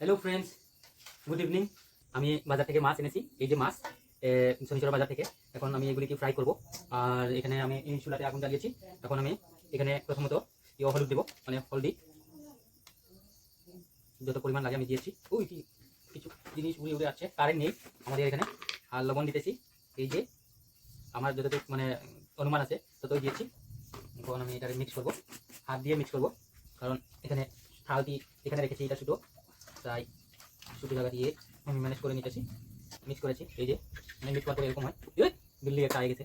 Hello friends good evening আমি বাজার থেকে মাছ এনেছি। এই যে মাছ শনিচর বাজার থেকে। এখন আমি এগুলিকে ফ্রাই করব। আর এখানে আমি এই চুলাতে আগুন জ্বালিয়েছি। এখন আমি এখানে প্রথমত ইয়ে হলুদ দেবো মানে হলদি। যত পরিমাণ লাগে আমি দিয়েছি। ওই কি, কিছু জিনিস উড়ে উড়ে আসছে। কারেন্ট নেই আমাদের এখানে। আর লবণ দিতেছি। এই যে আমার যতটুকু মানে অনুমান আছে, ততই দিয়েছি। এখন আমি এটাকে মিক্স করব। হাত দিয়ে মিক্স করব। কারণ এখানে থালটি এখানে রেখেছি এটা শুধু। তাই শুধু জায়গা দিয়ে আমি ম্যানেজ করে নিতেছি। মিক্স করেছি, এই যে মানে মিক্স করার পরে এরকম হয়। দিল্লি একটা আগে গেছে,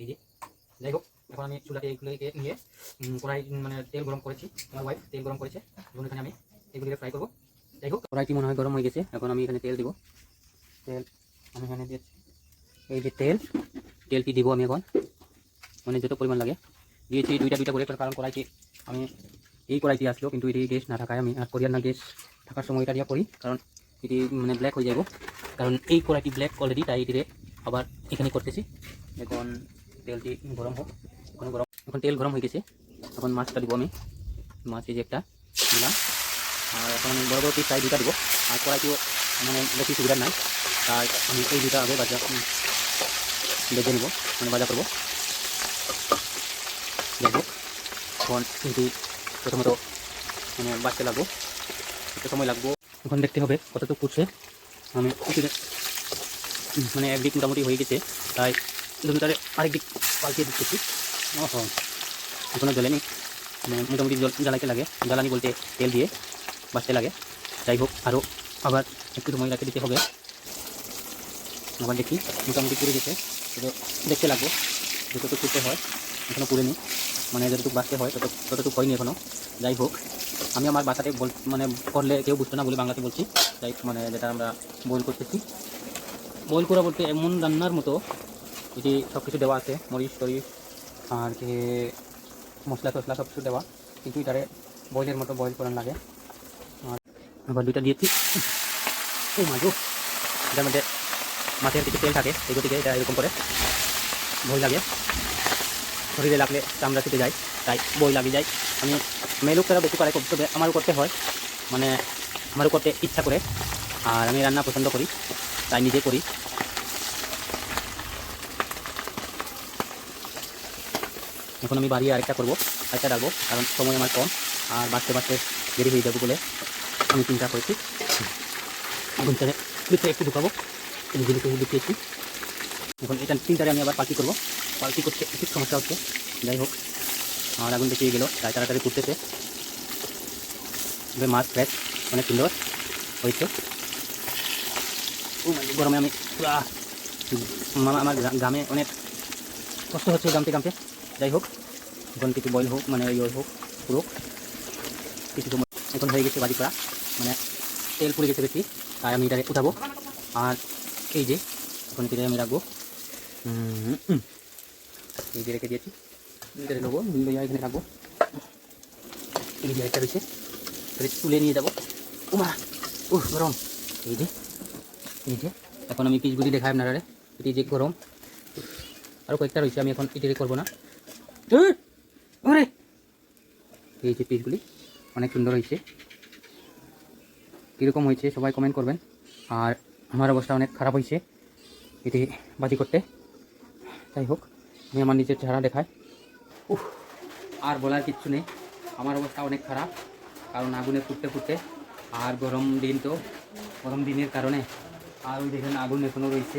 এই যে। যাই হোক, এখন আমি চুলাতে এগুলোকে নিয়ে কড়াই মানে তেল গরম করেছি, আমার ওয়াইফ তেল গরম করেছে এবং এখানে আমি এগুলিকে ফ্রাই করব। যাই হোক, কড়াইটি মনে হয় গরম হয়ে গেছে, এখন আমি এখানে তেল দিব। তেল আমি এখানে দিয়েছি। এই যে তেল, তেলটি দিব আমি এখন। মানে যত পরিমাণ লাগে। দিয়েছি দুইটা দুইটা করে, কারণ কড়াইটি আমি, এই কড়াইটি আসলো কিন্তু এটি গ্যাস না থাকায় আমি আর করিয়ার না গ্যাস থাকার সময় এটা দিয়ে করি কারণ এটি মানে ব্ল্যাক হয়ে যাব। কারণ এই কড়াইটি ব্ল্যাক অলরেডি তাই এটিতে আবার এখানে করতেছি। এখন তেলটি গরম হোক, এখন গরম, এখন তেল গরম হয়ে গেছে। এখন মাছটা দিব আমি। মাছ এই যে একটা দিলাম। আর এখন আমি বড় বড় পিস চাই দুটা দিব। আর কড়াইটিও মানে বেশি সুবিধা নাই। তাই আমি এই দুটা আগে বাজা বেজে নেব। মানে বাজা করব। এখন কিন্তু প্রথমত মানে বাঁচতে লাগবো। একটু সময় লাগবো। এখন দেখতে হবে কতটুকু ফুটছে আমি মানে একদিক মোটামুটি হয়ে গেছে, তাই দুটারে আরেক দিক পাল্টিয়ে দিচ্ছি। ওহো এখনও জ্বলেনি। মানে মোটামুটি জল জ্বালাইতে লাগে। জ্বালানি বলতে তেল দিয়ে বাঁচতে লাগে। যাই হোক আরও আবার একটু সময় রাখতে দিতে হবে। আবার দেখি, মোটামুটি পুড়ে গেছে। তো দেখতে লাগবো, যতটুকু ফুটতে হয়। এখনও পুড়েনি। মানে যতটুকু বাঁচতে হয়, তত ততটুকু হয়নি এখনও যাই হোক আমি আমার বাসাতে বল মানে করলে কেউ বুঝতো না বলে বাংলাতে বলছি। যাই মানে যেটা আমরা বয়েল করতেছি। বয়েল করা বলতে এমন রান্নার মতো এটি সব কিছু দেওয়া আছে, মরিচ, টরিচ, আর কি মশলা টশলা সব কিছু দেওয়া, কিন্তু এটারে বয়েলের মতো বয়েল করার লাগে। আর আবার দুইটা দিয়েছি। ও মাঝো এটার মধ্যে মাছের কিছু তেল থাকে, এগুলো থেকে এটা এরকম করে ভয় লাগে। শরীরে লাগলে চামড়া ছুটে যায়, তাই বই লাগে যায় আমি মেয়ে লোকেরা বেশি করে করতে হবে আমারও করতে হয় মানে আমারও করতে ইচ্ছা করে। আর আমি রান্না পছন্দ করি, তাই নিজে করি। এখন আমি বাড়ি আরেকটা করব, আরেকটা রাখব কারণ সময় আমার কম, আর বাড়তে বাড়তে দেরি হয়ে যাবে বলে আমি চিন্তা করেছি। আগুনটারে ভিতরে একটু ঢুকাবো এগুলিকে ঢুকিয়েছি এখন এটা তিনটারে আমি আবার পাল্টি করব। পাল্টি করতে একটু সমস্যা হচ্ছে। যাই হোক আমার আগুন দেখিয়ে গেল। তাই তাড়াতাড়ি করতেছে মাছ ফ্রেশ অনেক সুন্দর হয়েছে। গরমে আমি আমার গ্রা- গ্রামে অনেক কষ্ট হচ্ছে গামতে গামতে যাই হোক, এখন কিছু বয়েল হোক মানে ইয়ে হোক পুরো কিছু এখন হয়ে গেছে বাড়ি করা। মানে তেল পুড়ে গেছে বেশি, তাই আমি এটাকে উঠাবো। আর এই যে, এখন এটাকে আমি রাখব। এই রেখে দিয়েছি। এটাকে নেব লইয়া এখানে রাখব। এই যে একটা রয়েছে তাহলে তুলে নিয়ে যাব। উমা ও গরম। এই যে এই যে। এখন আমি পিসগুলি দেখাই আপনারা এটি যে গরম। আরও কয়েকটা রয়েছে, আমি এখন এটি করব না। ওরে! এই যে পিসগুলি, অনেক সুন্দর হয়েছে। কীরকম হয়েছে সবাই কমেন্ট করবেন। আর আমার অবস্থা অনেক খারাপ হয়েছে। এটি বাজি করতে। যাই হোক, আমি আমার নিজের চেহারা দেখাই। উফ, আর বলার কিচ্ছু নেই। আমার অবস্থা অনেক খারাপ, কারণ আগুনে ফুটতে ফুটতে, আর গরম দিন তো, গরম দিনের কারণে। আর ওই দেখেন, আগুন এখনও রয়েছে।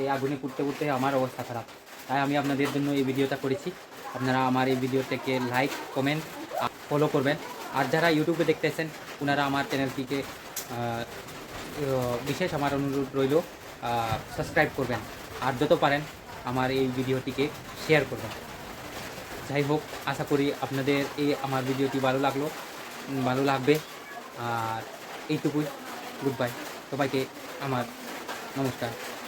এই আগুনে ফুটতে ফুটতে আমার অবস্থা খারাপ। তাই আমি আপনাদের জন্য এই ভিডিওটা করেছি। আপনারা আমার এই ভিডিওটাকে লাইক কমেন্ট ফলো করবেন। আর যারা ইউটিউবে দেখতেছেন, ওনারা আমার চ্যানেলটিকে বিশেষ আমার অনুরোধ রইল সাবস্ক্রাইব করবেন। আর যত পারেন আমার এই ভিডিওটিকে শেয়ার করবেন যাই হোক আশা করি আপনাদের এই আমার ভিডিওটি ভালো লাগল উম, ভালো লাগবে আর এইটুকুই গুড বাই সবাইকে আমার নমস্কার